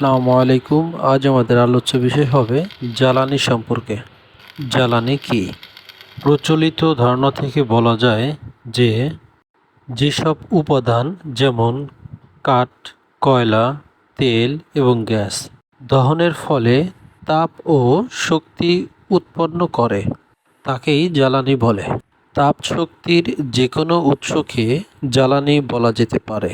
আসসালামু আলাইকুম। আজ আমাদের আলোচ্য বিষয় হবে, জ্বালানি সম্পর্কে। জ্বালানি কি? প্রচলিত ধারণা থেকে বলা যায় যে, যেসব উপাদান যেমন কাঠ, কয়লা, তেল এবং গ্যাস দহনের ফলে তাপ ও শক্তি উৎপন্ন করে, তাকেই জ্বালানি বলে। তাপ শক্তির যে কোনো উৎসকে জ্বালানি বলা যেতে পারে।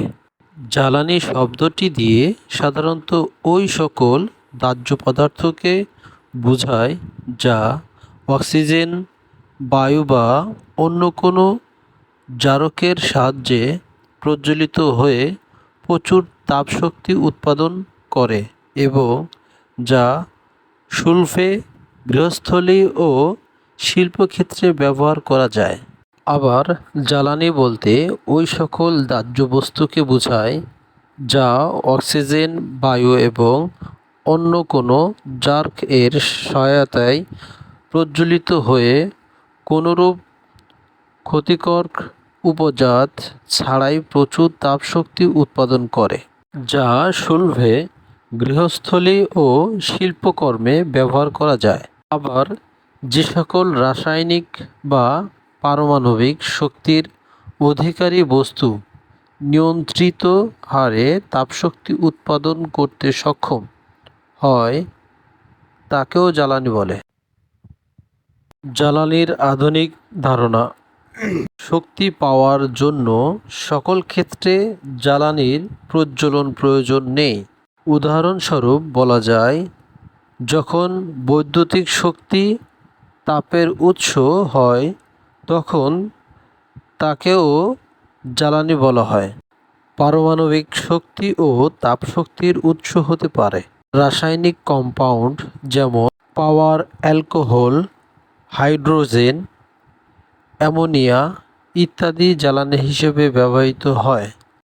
জ্বালানি শব্দটি দিয়ে সাধারণত ওই সকল দাহ্য পদার্থকে বোঝায় যা অক্সিজেন, বায়ু বা অন্য কোনো জারকের সাহায্যে প্রজ্বলিত হয়ে প্রচুর তাপশক্তি উৎপাদন করে এবং যা শুল্ফে গৃহস্থলী ও শিল্পক্ষেত্রে ব্যবহার করা যায়। আবার জ্বালানি বলতে ওই সকল দাহ্য বস্তুকে বোঝায়, যা অক্সিজেন, বায়ু এবং অন্য কোনো জার্ক এর সহায়তায় প্রজ্বলিত হয়ে কোনোরূপ ক্ষতিকর উপজাত ছাড়াই প্রচুর তাপশক্তি উৎপাদন করে, যা শুল্ভে গৃহস্থলী ও শিল্পকর্মে ব্যবহার করা যায়। আবার যে সকল রাসায়নিক বা পারমাণবিক শক্তির অধিকারী বস্তু, নিয়ন্ত্রিত হারে তাপশক্তি উৎপাদন করতে সক্ষম হয়, তাকেও জ্বালানি বলে। জ্বালানির আধুনিক ধারণা, শক্তি পাওয়ার জন্য সকল ক্ষেত্রে জ্বালানির প্রজ্বলন প্রয়োজন নেই। উদাহরণস্বরূপ বলা যায়, যখন বৈদ্যুতিক শক্তি তাপের উৎস হয় তখন তাকেও জ্বালানি বলা হয়। পারমাণবিক শক্তি ও তাপশক্তির উৎস হতে পারে। রাসায়নিক কম্পাউন্ড যেমন পাওয়ার অ্যালকোহল হাইড্রোজেন অ্যামোনিয়া ইত্যাদি জ্বালানি হিসেবে ব্যবহৃত হয়।